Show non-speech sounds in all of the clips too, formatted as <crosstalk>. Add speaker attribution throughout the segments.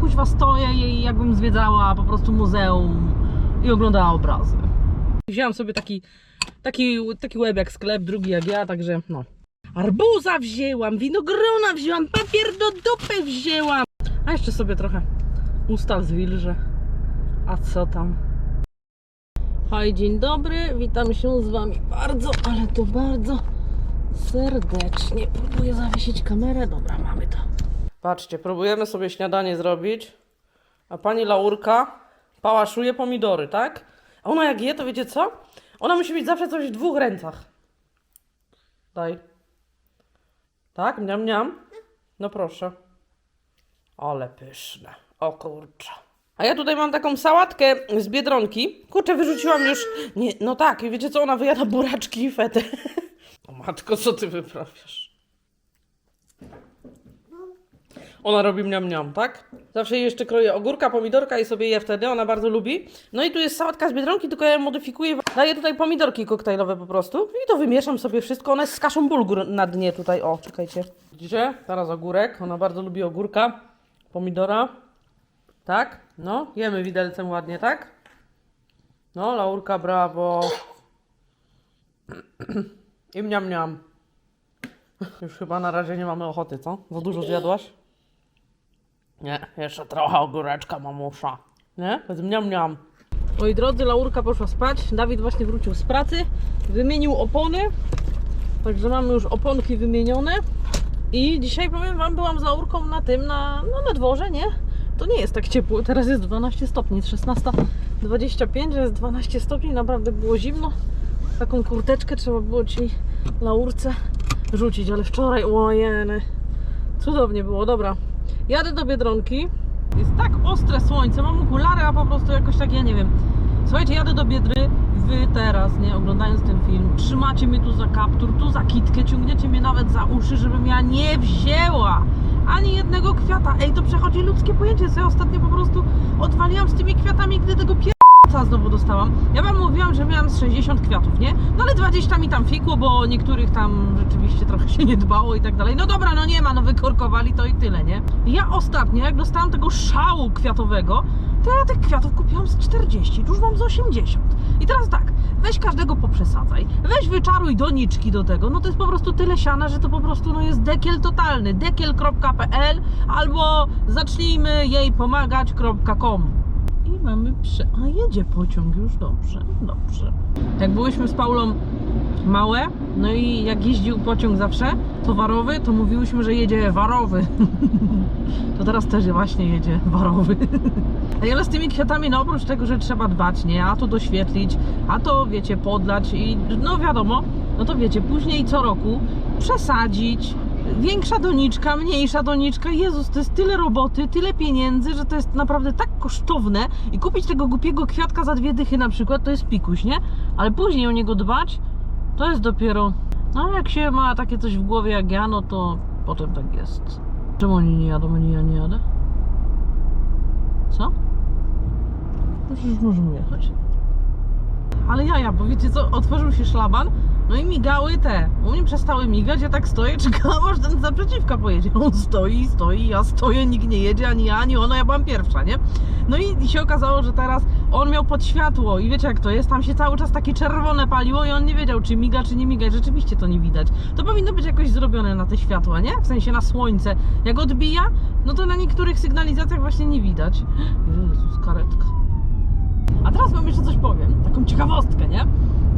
Speaker 1: kuźwa stoję i jakbym zwiedzała po prostu muzeum i oglądała obrazy. Wzięłam sobie taki, taki, taki łeb jak sklep, drugi jak ja, także no. Arbuza wzięłam, winogrona wzięłam, papier do dupy wzięłam. A jeszcze sobie trochę usta zwilżę. A co tam? Hej, dzień dobry, witam się z Wami bardzo, ale to bardzo serdecznie. Próbuję zawiesić kamerę, dobra, mamy to. Patrzcie, próbujemy sobie śniadanie zrobić, a pani Laurka pałaszuje pomidory, tak? A ona jak je, to wiecie co? Ona musi mieć zawsze coś w dwóch rękach. Daj. Tak? Miam, miam? No proszę. Ale pyszne. O kurczę. A ja tutaj mam taką sałatkę z Biedronki. Kurczę, wyrzuciłam już... Nie, no tak, i wiecie co? Ona wyjada buraczki i fetę. <laughs> O matko, co ty wyprawiasz? Ona robi mniam mniam, tak? Zawsze jej jeszcze kroję ogórka, pomidorka i sobie je wtedy, ona bardzo lubi. No i tu jest sałatka z Biedronki, tylko ja ją modyfikuję. Daję tutaj pomidorki koktajlowe po prostu i to wymieszam sobie wszystko. Ona jest z kaszą bulgur na dnie tutaj, o, czekajcie. Widzicie? Teraz ogórek, ona bardzo lubi ogórka, pomidora. Tak? No, jemy widelcem ładnie, tak? No, Laurka, brawo. I mniam mniam. Już chyba na razie nie mamy ochoty, co? Za dużo zjadłaś? Nie, jeszcze trochę ogóreczka, mamusza. Nie? Bez mniam mniam. Moi drodzy, Laurka poszła spać. Dawid właśnie wrócił z pracy. Wymienił opony. Także mamy już oponki wymienione. I dzisiaj powiem Wam, byłam z Laurką na tym, na, no, na dworze, nie? To nie jest tak ciepło. Teraz jest 12 stopni, jest 16.25, że jest 12 stopni. Naprawdę było zimno. Taką kurteczkę trzeba było ci Laurce rzucić, ale wczoraj, ojeny, cudownie było. Dobra, jadę do Biedronki. Jest tak ostre słońce, mam okulary, a po prostu jakoś tak, ja nie wiem. Słuchajcie, jadę do Biedry, wy teraz, nie, oglądając ten film, trzymacie mnie tu za kaptur, tu za kitkę, ciągniecie mnie nawet za uszy, żebym ja nie wzięła ani jednego kwiata. Ej, to przechodzi ludzkie pojęcie, co ja ostatnio po prostu odwaliłam z tymi kwiatami, gdy tego pier... Co znowu dostałam? Ja wam mówiłam, że miałam z 60 kwiatów, nie? No ale 20 mi tam fikło, bo niektórych tam rzeczywiście trochę się nie dbało i tak dalej. No dobra, no nie ma, no wykorkowali to i tyle, nie? Ja ostatnio, jak dostałam tego szału kwiatowego, to ja tych kwiatów kupiłam z 40, już mam z 80. I teraz tak, weź każdego poprzesadzaj, weź wyczaruj doniczki do tego, no to jest po prostu tyle siana, że to po prostu no jest dekiel totalny, dekiel.pl albo zacznijmy jej pomagać.com i mamy prze... A jedzie pociąg już, dobrze, dobrze. Jak byłyśmy z Paulą małe, no i jak jeździł pociąg zawsze towarowy, to mówiłyśmy, że jedzie warowy. <laughs> to teraz też właśnie jedzie warowy. <laughs> Ale z tymi kwiatami, no oprócz tego, że trzeba dbać, nie? A to doświetlić, a to wiecie, podlać i no wiadomo, no to wiecie, później co roku przesadzić, większa doniczka, mniejsza doniczka. Jezus, to jest tyle roboty, tyle pieniędzy, że to jest naprawdę tak kosztowne i kupić tego głupiego kwiatka za dwie dychy na przykład, to jest pikuś, nie? Ale później o niego dbać, to jest dopiero... No jak się ma takie coś w głowie jak ja, no to potem tak jest. Czemu oni nie jadą, ani ja nie jadę? Co? No przecież możemy jechać. Ale jaja, bo wiecie co, otworzył się szlaban, no i migały te. U mnie przestały migać, ja tak stoję, <laughs> czekałam aż ten z naprzeciwka pojedzie. On stoi, stoi, ja stoję, nikt nie jedzie, ani ja, ani ona, ja byłam pierwsza, nie? No i, i się okazało, że teraz on miał pod światło i wiecie jak to jest, tam się cały czas takie czerwone paliło i on nie wiedział, czy miga, czy nie miga. Rzeczywiście to nie widać. To powinno być jakoś zrobione na te światła, nie? W sensie na słońce. Jak odbija, no to na niektórych sygnalizacjach właśnie nie widać. <gasps> Jezus, karetka. A teraz wam jeszcze coś powiem, taką ciekawostkę, nie?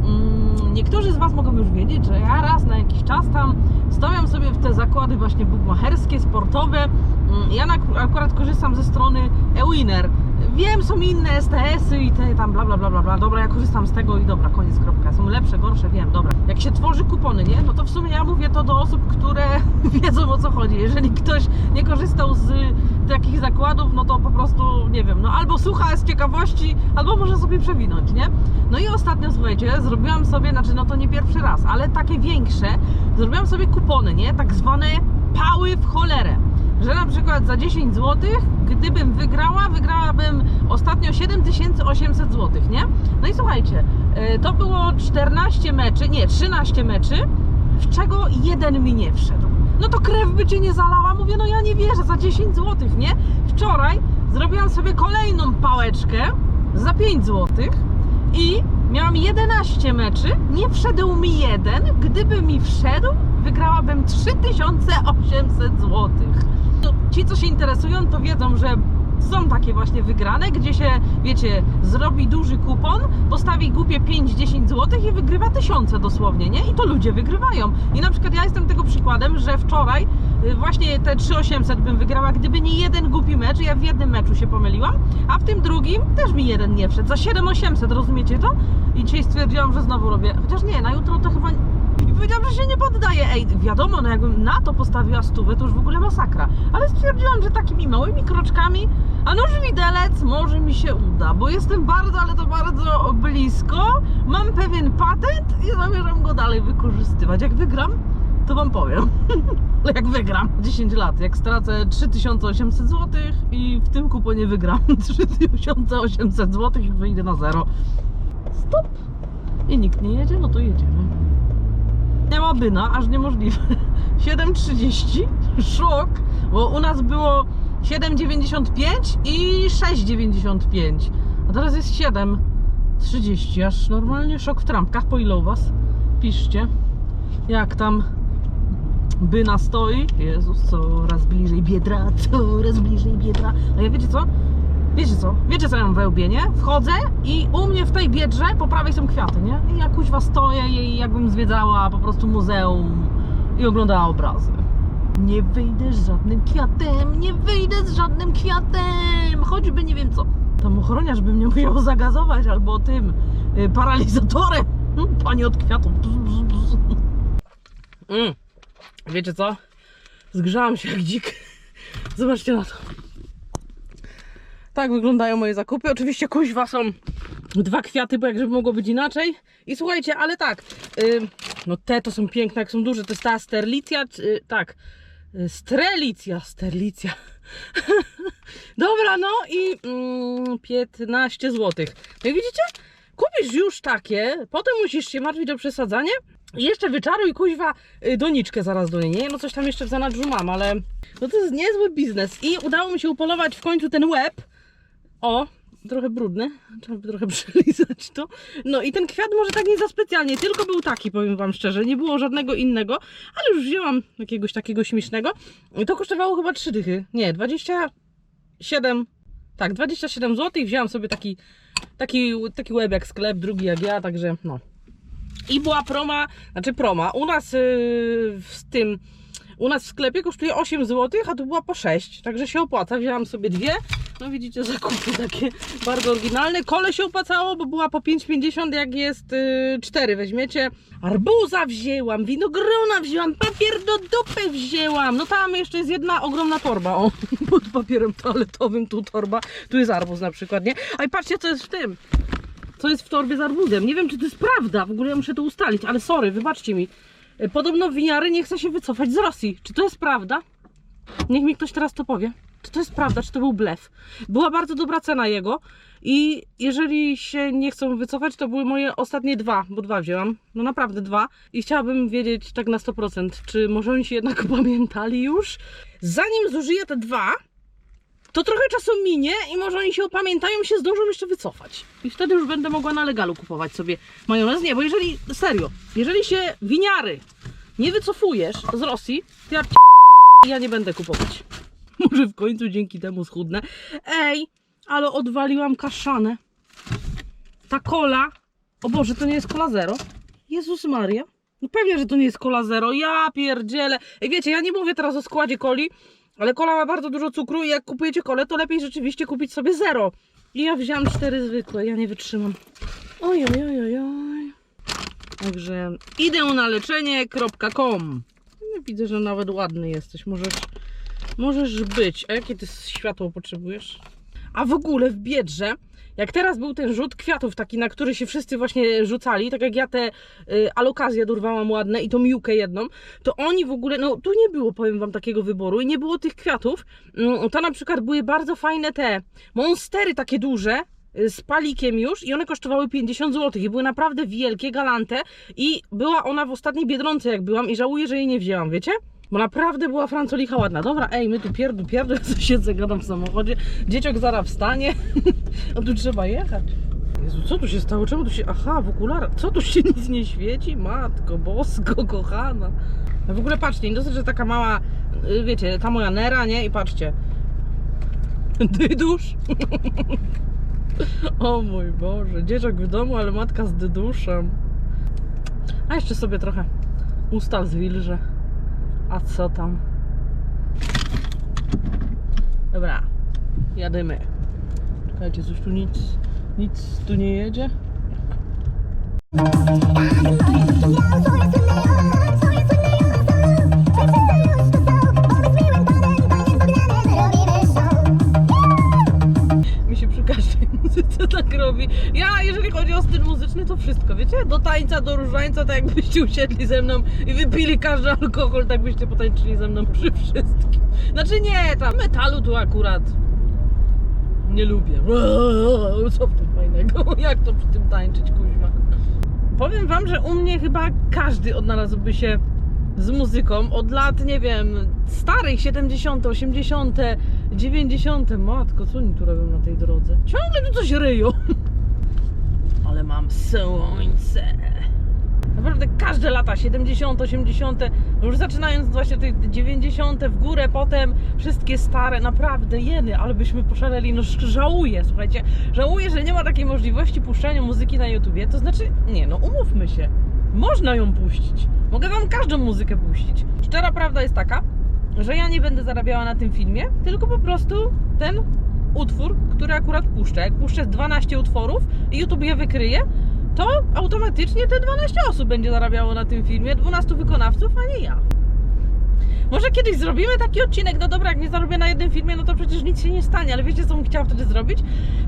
Speaker 1: Mm, Niektórzy z Was mogą już wiedzieć, że ja raz na jakiś czas tam stawiam sobie w te zakłady właśnie bukmacherskie, sportowe. Mm, Ja akurat korzystam ze strony eWinner. Wiem, są inne STS-y i te tam bla bla bla bla. Dobra, ja korzystam z tego i dobra, koniec, kropka. Są lepsze, gorsze, wiem, dobra. Jak się tworzy kupony, nie? No to w sumie ja mówię to do osób, które <laughs> wiedzą o co chodzi. Jeżeli ktoś nie korzystał z takich zakładów, no to po prostu, nie wiem, no albo słucha z ciekawości, albo może sobie przewinąć, nie? No i ostatnio, słuchajcie, zrobiłam sobie, znaczy no to nie pierwszy raz, ale takie większe, zrobiłam sobie kupony, nie? Tak zwane pały w cholerę. Że na przykład za 10 zł, gdybym wygrała, wygrałabym ostatnio 7800 zł, nie? No i słuchajcie, y, to było 14 meczy, nie, 13 meczy, w czego jeden mi nie wszedł. No to krew by cię nie zalała, mówię, no ja nie wierzę, za 10 zł, nie? Wczoraj Zrobiłam sobie kolejną pałeczkę za 5 zł i miałam 11 meczy. Nie wszedł mi jeden. Gdyby mi wszedł, wygrałabym 3800 zł. No, ci, co się interesują, to wiedzą, że są takie właśnie wygrane, gdzie się, wiecie, zrobi duży kupon, postawi głupie 5-10 zł i wygrywa tysiące dosłownie, nie? I to ludzie wygrywają. I na przykład ja jestem tego przykładem, że wczoraj y, właśnie te 3800 bym wygrała, gdyby nie jeden głupi mecz, ja w jednym meczu się pomyliłam, a w tym drugim też mi jeden nie wszedł. Za 7800, rozumiecie to? I dzisiaj stwierdziłam, że znowu robię. Chociaż nie, na jutro to chyba i powiedziałam, że się nie poddaję. Ej, wiadomo, no jakbym na to postawiła stówę, to już w ogóle masakra. Ale stwierdziłam, że takimi małymi kroczkami, a nóż widelec może mi się uda, bo jestem bardzo, ale to bardzo blisko. Mam pewien patent i zamierzam go dalej wykorzystywać. Jak wygram, to wam powiem. <laughs> Jak wygram 10 lat, jak stracę 3800 zł i w tym kuponie wygram <laughs> 3800 zł i wyjdę na zero. Stop! I nikt nie jedzie, no to jedziemy. Ma byna, aż niemożliwe. <laughs> 7,30, szok, bo u nas było 7,95 i 6,95, a teraz jest 7,30, aż normalnie szok w trampkach. Po ile u Was? Piszcie, jak tam byna stoi. Jezus, coraz bliżej biedra, coraz bliżej biedra. A ja wiecie co? Wiecie co? Wiecie co ja mam we łbie, nie? Wchodzę i u mnie w tej biedrze po prawej są kwiaty, nie? I ja kuźwa stoję i jakbym zwiedzała po prostu muzeum i oglądała obrazy. Nie wyjdę z żadnym kwiatem, nie wyjdę z żadnym kwiatem, choćby nie wiem co. Tam ochroniarz by mnie musiał <laughs> zagazować albo tym y, paralizatorem. Mm, Pani od kwiatów. Mm. Wiecie co? Zgrzałam się jak dzik. <laughs> Zobaczcie na to. Tak wyglądają moje zakupy. Oczywiście kuźwa są dwa kwiaty, bo jakże mogło być inaczej. I słuchajcie, ale tak, y, no te to są piękne, jak są duże. To jest ta sterlicja, y, tak, y, strelicja, sterlicja. <laughs> Dobra, no i mm, 15 zł. No i widzicie? Kupisz już takie, potem musisz się martwić o przesadzanie. I jeszcze wyczaruj kuźwa y, doniczkę zaraz do niej, nie? No coś tam jeszcze w zanadrzu mam, ale no to jest niezły biznes. I udało mi się upolować w końcu ten łeb. O, trochę brudny, trzeba by trochę <laughs> przelizać to. No i ten kwiat może tak nie za specjalnie, tylko był taki, powiem Wam szczerze, nie było żadnego innego, ale już wzięłam jakiegoś takiego śmiesznego. To kosztowało chyba 3 dychy, nie, 27, tak, 27 zł wzięłam sobie taki, taki, taki łeb jak sklep, drugi jak ja, także no. I była proma, znaczy proma, u nas yy, w tym, u nas w sklepie kosztuje 8 zł, a tu była po 6, także się opłaca, wzięłam sobie dwie, no widzicie, zakupy takie bardzo oryginalne. Kole się opłacało, bo była po 5,50 jak jest yy, 4 weźmiecie. Arbuza wzięłam, winogrona wzięłam, papier do dupy wzięłam. No tam jeszcze jest jedna ogromna torba, o, <laughs> pod papierem toaletowym tu torba. Tu jest arbuz na przykład, nie? A i patrzcie co jest w tym. Co jest w torbie z arbuzem. Nie wiem czy to jest prawda, w ogóle ja muszę to ustalić, ale sorry, wybaczcie mi. Y, Podobno winiary nie chce się wycofać z Rosji. Czy to jest prawda? Niech mi ktoś teraz to powie. Czy to jest prawda, czy to był blef? Była bardzo dobra cena jego i jeżeli się nie chcą wycofać, to były moje ostatnie dwa, bo dwa wzięłam. No naprawdę dwa. I chciałabym wiedzieć tak na 100%, czy może oni się jednak <laughs> pamiętali już. Zanim zużyję te dwa, to trochę czasu minie i może oni się opamiętają się zdążą jeszcze wycofać. I wtedy już będę mogła na legalu kupować sobie majonez. Nie, bo jeżeli, serio, jeżeli się winiary nie wycofujesz z Rosji, to ja, ja nie będę kupować. <laughs> Może w końcu dzięki temu schudnę. Ej, ale odwaliłam kaszanę. Ta kola. O Boże, to nie jest kola zero. Jezus Maria. No pewnie, że to nie jest kola zero. Ja pierdzielę. Ej, wiecie, ja nie mówię teraz o składzie coli, ale kola ma bardzo dużo cukru i jak kupujecie kolę, to lepiej rzeczywiście kupić sobie zero. I ja wziąłam cztery zwykłe, ja nie wytrzymam. Oj, oj, oj, oj, oj. Także idę na leczenie.com. No, Widzę, że nawet ładny jesteś. Możesz, możesz być. A jakie ty światło potrzebujesz? A w ogóle w Biedrze, jak teraz był ten rzut kwiatów taki, na który się wszyscy właśnie rzucali, tak jak ja te y, alokazje dorwałam ładne i tą miłkę jedną, to oni w ogóle, no tu nie było, powiem wam, takiego wyboru i nie było tych kwiatów. Mm, To na przykład były bardzo fajne te monstery takie duże, y, z palikiem już i one kosztowały 50 zł i były naprawdę wielkie, galante i była ona w ostatniej Biedronce jak byłam i żałuję, że jej nie wzięłam, wiecie? Bo naprawdę była francolicha ładna. Dobra, ej, my tu pierdu, pierdu, <laughs> ja sobie siedzę, gadam w samochodzie. Dzieciak zaraz wstanie, a <laughs> tu trzeba jechać. Jezu, co tu się stało? Czemu tu się... Aha, w okularach. Co tu się <laughs> nic nie świeci? Matko bosko, kochana. No w ogóle patrzcie, nie dosyć, że taka mała, y, wiecie, ta moja nera, nie? I patrzcie. Dydusz. o mój Boże, dzieciak w domu, ale matka z dyduszem. A jeszcze sobie trochę usta zwilżę. A co tam? Dobra, jadymy. Czekajcie, coś tu nic, nic tu nie jedzie? Tak robi. Ja, jeżeli chodzi o styl muzyczny, to wszystko, wiecie? Do tańca, do różańca, tak jakbyście usiedli ze mną i wypili każdy alkohol, tak byście potańczyli ze mną przy wszystkim. Znaczy nie, tam metalu tu akurat nie lubię. <laughs> Co w tym fajnego? <laughs> Jak to przy tym tańczyć, kuźma? Powiem wam, że u mnie chyba każdy odnalazłby się z muzyką od lat, nie wiem, starych, 70., 80., 90. Matko, co oni tu robią na tej drodze? Ciągle tu coś ryją. <laughs> Ale mam słońce. Naprawdę każde lata, 70., 80., no już zaczynając właśnie te 90. w górę, potem wszystkie stare, naprawdę jeny, ale byśmy poszaleli, no żałuję, słuchajcie, żałuję, że nie ma takiej możliwości puszczania muzyki na YouTubie, to znaczy, nie no, umówmy się, można ją puścić, mogę wam każdą muzykę puścić. Szczera prawda jest taka, że ja nie będę zarabiała na tym filmie, tylko po prostu ten utwór, który akurat puszczę, jak puszczę 12 utworów i YouTube je wykryje, to automatycznie te 12 osób będzie zarabiało na tym filmie, 12 wykonawców, a nie ja. Może kiedyś zrobimy taki odcinek, no dobra, jak nie zarobię na jednym filmie, no to przecież nic się nie stanie, ale wiecie co bym chciała wtedy zrobić?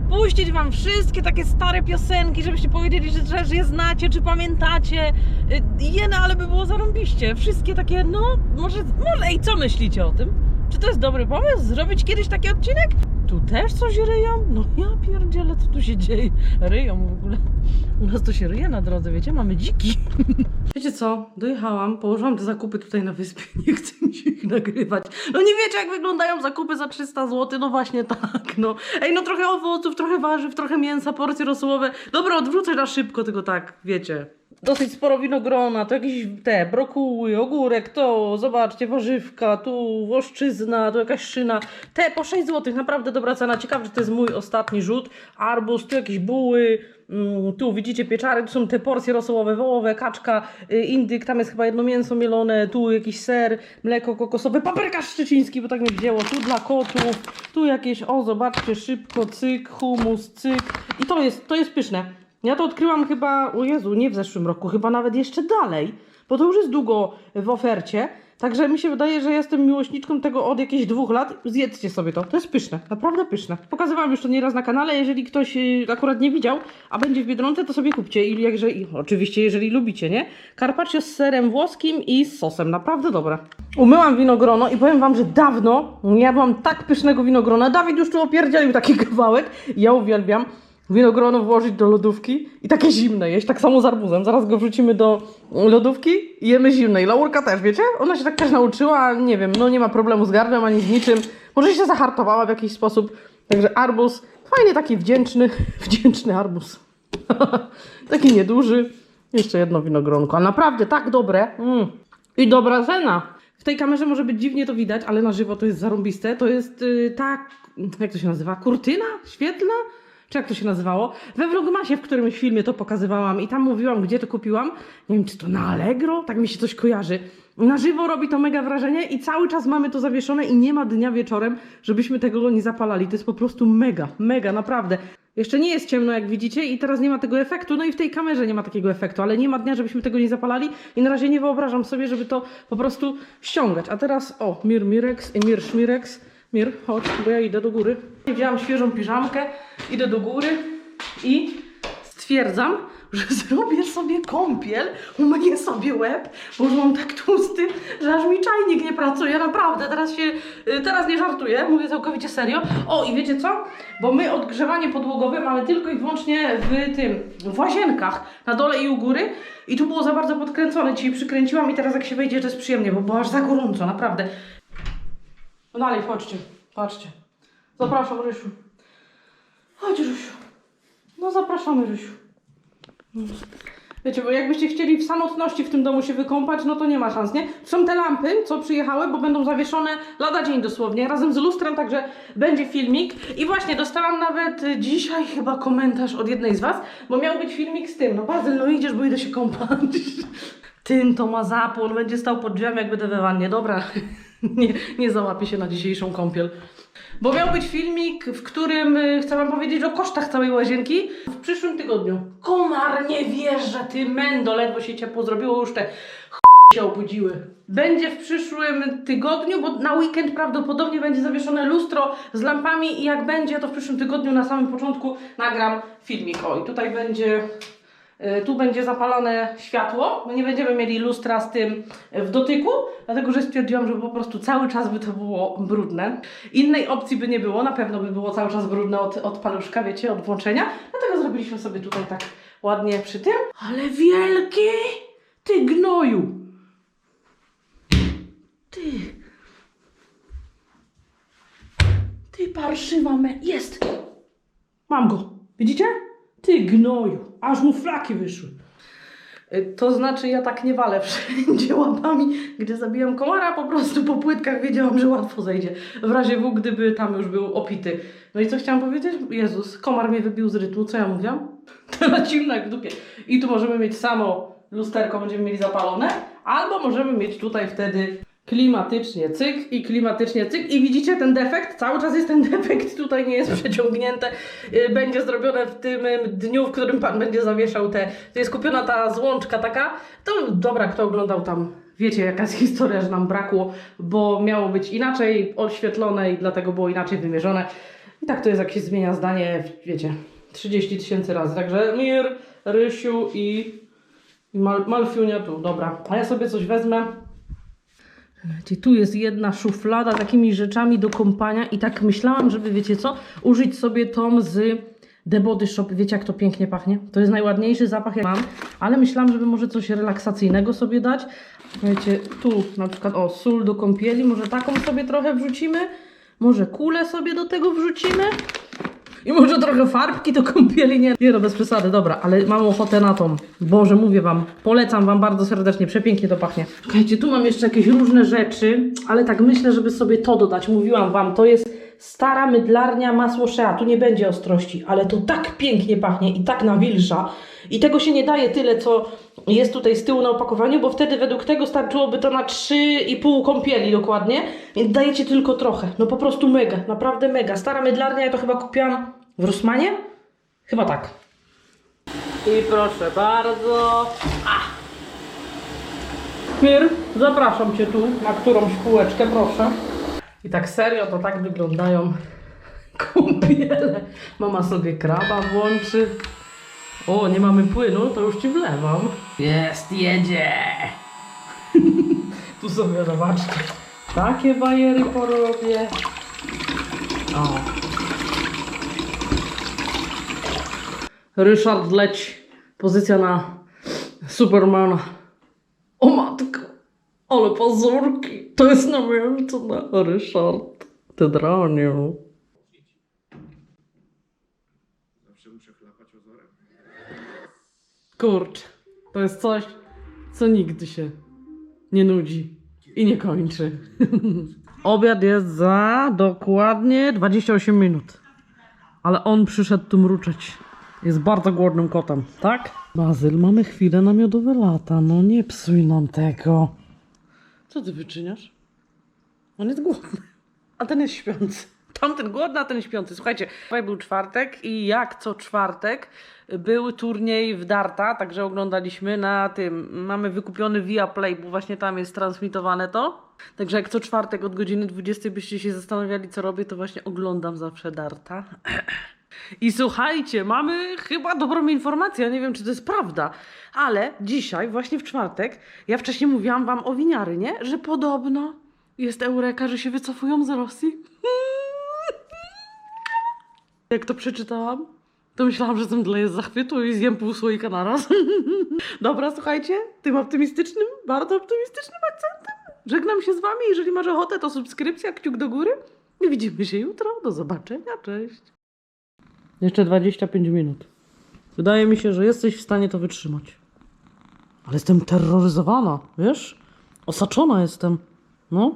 Speaker 1: Puścić wam wszystkie takie stare piosenki, żebyście powiedzieli, że, że je znacie, czy pamiętacie. Y, Jene, ale by było zarąbiście. Wszystkie takie, no, może, może, ej, co myślicie o tym? Czy to jest dobry pomysł? Zrobić kiedyś taki odcinek? Tu też coś ryją? No ja pierdzielę, co tu się dzieje? Ryją w ogóle. U nas to się ryje na drodze, wiecie? Mamy dziki. <laughs> Wiecie co? Dojechałam, położyłam te zakupy tutaj na wyspie. <laughs> Nie chcę mi się ich nagrywać. No nie wiecie, jak wyglądają zakupy za 300 zł? No właśnie tak, no. Ej, no trochę owoców, trochę warzyw, trochę mięsa, porcje rosołowe. Dobra, odwrócę na szybko, tylko tak, wiecie. Dosyć sporo winogrona, to jakieś te brokuły, ogórek, to zobaczcie, warzywka, tu woszczyzna, tu jakaś szyna. Te po 6 zł, naprawdę dobra cena. Ciekawe, że to jest mój ostatni rzut. Arbuz, tu jakieś buły, mm, tu widzicie pieczary, tu są te porcje rosołowe, wołowe, kaczka, y, indyk, tam jest chyba jedno mięso mielone, tu jakiś ser, mleko kokosowe, paprykarz szczeciński, bo tak mi wzięło, tu dla kotów, tu jakieś, o zobaczcie, szybko, cyk, humus, cyk. I to jest, to jest pyszne. Ja to odkryłam chyba, o Jezu, nie w zeszłym roku, chyba nawet jeszcze dalej, bo to już jest długo w ofercie. Także mi się wydaje, że jestem miłośniczką tego od jakichś dwóch lat. Zjedzcie sobie to. To jest pyszne, naprawdę pyszne. Pokazywałam już to nieraz na kanale. Jeżeli ktoś y, akurat nie widział, a będzie w Biedronce, to sobie kupcie. I jakże, i oczywiście, jeżeli lubicie, nie? Carpaccio z serem włoskim i z sosem. Naprawdę dobre. Umyłam winogrono i powiem wam, że dawno nie jadłam tak pysznego winogrona. Dawid już tu opierdzielił taki <laughs> kawałek. Ja uwielbiam winogrono włożyć do lodówki i takie zimne jeść, tak samo z arbuzem. Zaraz go wrzucimy do lodówki i jemy zimne. I Laurka też, wiecie? Ona się tak też nauczyła, nie wiem, no nie ma problemu z gardłem ani z niczym. Może się zahartowała w jakiś sposób. Także arbuz, fajnie taki wdzięczny, <laughs> wdzięczny arbuz. <laughs> taki nieduży. Jeszcze jedno winogronko, a naprawdę tak dobre. Mm. I dobra cena. W tej kamerze może być dziwnie to widać, ale na żywo to jest zarąbiste. To jest yy, ta, jak to się nazywa, kurtyna świetlna? Czy jak to się nazywało? We Vlogmasie w którymś filmie to pokazywałam i tam mówiłam, gdzie to kupiłam. Nie wiem, czy to na Allegro? Tak mi się coś kojarzy. Na żywo robi to mega wrażenie i cały czas mamy to zawieszone i nie ma dnia wieczorem, żebyśmy tego nie zapalali. To jest po prostu mega, mega, naprawdę. Jeszcze nie jest ciemno, jak widzicie, i teraz nie ma tego efektu. No i w tej kamerze nie ma takiego efektu, ale nie ma dnia, żebyśmy tego nie zapalali. I na razie nie wyobrażam sobie, żeby to po prostu ściągać. A teraz, o, Mir Mirex i Mir Szmirex. Mir, chodź, bo ja idę do góry. Wzięłam świeżą piżamkę, idę do góry i stwierdzam, że <laughs> zrobię sobie kąpiel, umyję sobie łeb, bo już mam tak tłusty, że aż mi czajnik nie pracuje, naprawdę, teraz się, y, teraz nie żartuję, mówię całkowicie serio. O i wiecie co? Bo my odgrzewanie podłogowe mamy tylko i wyłącznie w tym, w łazienkach, na dole i u góry i tu było za bardzo podkręcone, dzisiaj przykręciłam i teraz jak się wejdzie to jest przyjemnie, bo było aż za gorąco, naprawdę. No dalej, chodźcie, patrzcie. Zapraszam Rysiu. Chodź Rysiu. No zapraszamy Rysiu. Wiecie, bo jakbyście chcieli w samotności w tym domu się wykąpać, no to nie ma szans, nie? Są te lampy, co przyjechały, bo będą zawieszone lada dzień dosłownie, razem z lustrem, także będzie filmik. I właśnie dostałam nawet dzisiaj chyba komentarz od jednej z Was, bo miał być filmik z tym, no Bazyl, no idziesz, bo idę się kąpać. <laughs> Tyn to ma zapłon, będzie stał pod drzwiami jak będę we wannie, dobra. <laughs> nie, nie załapie się na dzisiejszą kąpiel. Bo miał być filmik, w którym y, chcę Wam powiedzieć o kosztach całej łazienki w przyszłym tygodniu. Komar nie wierzę, ty mendo, ledwo się ciepło zrobiło, już te ch... się obudziły. Będzie w przyszłym tygodniu, bo na weekend prawdopodobnie będzie zawieszone lustro z lampami i jak będzie, to w przyszłym tygodniu na samym początku nagram filmik. O, i tutaj będzie Tu będzie zapalone światło. My nie będziemy mieli lustra z tym w dotyku, dlatego że stwierdziłam, że po prostu cały czas by to było brudne. Innej opcji by nie było, na pewno by było cały czas brudne od, od paluszka, wiecie, od włączenia. Dlatego zrobiliśmy sobie tutaj tak ładnie przy tym. Ale wielki! Ty gnoju! Ty! Ty parszywa me... Jest! Mam go. Widzicie? Ty gnoju. Aż mu flaki wyszły. Y, To znaczy, ja tak nie walę <laughs> wszędzie łapami. Gdy zabijam komara, po prostu po płytkach wiedziałam, że łatwo zejdzie. W razie W, gdyby tam już był opity. No i co chciałam powiedzieć? Jezus, komar mnie wybił z rytmu. Co ja mówiłam? Teraz zimno jak w dupie. I tu możemy mieć samo lusterko, będziemy mieli zapalone. Albo możemy mieć tutaj wtedy klimatycznie cyk i klimatycznie cyk. I widzicie ten defekt? Cały czas jest ten <laughs> defekt, tutaj nie jest przeciągnięte. Yy, Będzie zrobione w tym ym, dniu, w którym Pan będzie zawieszał te... To jest kupiona ta złączka taka. To dobra, kto oglądał tam... Wiecie, jaka jest historia, że nam brakło, bo miało być inaczej oświetlone i dlatego było inaczej wymierzone. I tak to jest, jak się zmienia zdanie, wiecie, 30 tysięcy razy. Także Mir, Rysiu i, i Mal, Malfiunia tu. Dobra, a ja sobie coś wezmę. Słuchajcie, tu jest jedna szuflada z takimi rzeczami do kąpania i tak myślałam, żeby, wiecie co, użyć sobie tą z The Body Shop. Wiecie, jak to pięknie pachnie? To jest najładniejszy zapach, jak mam, ale myślałam, żeby może coś relaksacyjnego sobie dać. Wiecie, tu na przykład, o, sól do kąpieli, może taką sobie trochę wrzucimy, może kulę sobie do tego wrzucimy. I może trochę farbki do kąpieli, nie? Nie no, bez przesady, dobra, ale mam ochotę na tą. Boże, mówię Wam, polecam Wam bardzo serdecznie, przepięknie to pachnie. Słuchajcie, tu mam jeszcze jakieś różne rzeczy, ale tak myślę, żeby sobie to dodać. Mówiłam Wam, to jest stara mydlarnia masło Shea, tu nie będzie ostrości, ale to tak pięknie pachnie i tak nawilża. I tego się nie daje tyle, co jest tutaj z tyłu na opakowaniu, bo wtedy według tego starczyłoby to na 3,5 kąpieli dokładnie, więc dajecie tylko trochę. No po prostu mega, naprawdę mega. Stara mydlarnia, ja to chyba kupiłam w Rosmanie? Chyba tak. I proszę bardzo. A! Mir, zapraszam Cię tu na którąś kółeczkę, proszę. I tak serio, to tak wyglądają <laughs> kąpiele. Mama sobie kraba włączy. O, nie mamy płynu, to już Ci wlewam. Jest, jedzie! tu sobie zobaczcie. Takie bajery porobię. O. Ryszard leć. Pozycja na Supermana. O matko, ale pazurki. To jest namiętne. Ryszard, ty draniu.
Speaker 2: Zawsze muszę chlapać ozorem.
Speaker 1: Kurcz, to jest coś, co nigdy się nie nudzi i nie kończy. <laughs> Obiad jest za dokładnie 28 minut. Ale on przyszedł tu mruczeć. Jest bardzo głodnym kotem, tak? Bazyl, mamy chwilę na miodowe lata. No nie psuj nam tego. Co ty wyczyniasz? On jest głodny, a ten jest śpiący. Tamten głodny, a ten śpiący. Słuchajcie, wczoraj był czwartek i jak co czwartek był turniej w Darta, także oglądaliśmy na tym. Mamy wykupiony via Play, bo właśnie tam jest transmitowane to. Także jak co czwartek od godziny 20 byście się zastanawiali, co robię, to właśnie oglądam zawsze Darta. <clears throat> I słuchajcie, mamy chyba dobrą informację. Ja nie wiem, czy to jest prawda, ale dzisiaj, właśnie w czwartek, ja wcześniej mówiłam wam o winiary, nie? Że podobno jest eureka, że się wycofują z Rosji. Jak to przeczytałam, to myślałam, że zemdleję z zachwytu i zjem pół słoika naraz. <laughs> Dobra, słuchajcie, tym optymistycznym, bardzo optymistycznym akcentem żegnam się z wami. Jeżeli masz ochotę, to subskrypcja, kciuk do góry. I widzimy się jutro. Do zobaczenia, cześć. Jeszcze 25 minut. Wydaje mi się, że jesteś w stanie to wytrzymać. Ale jestem terroryzowana, wiesz? Osaczona jestem. No.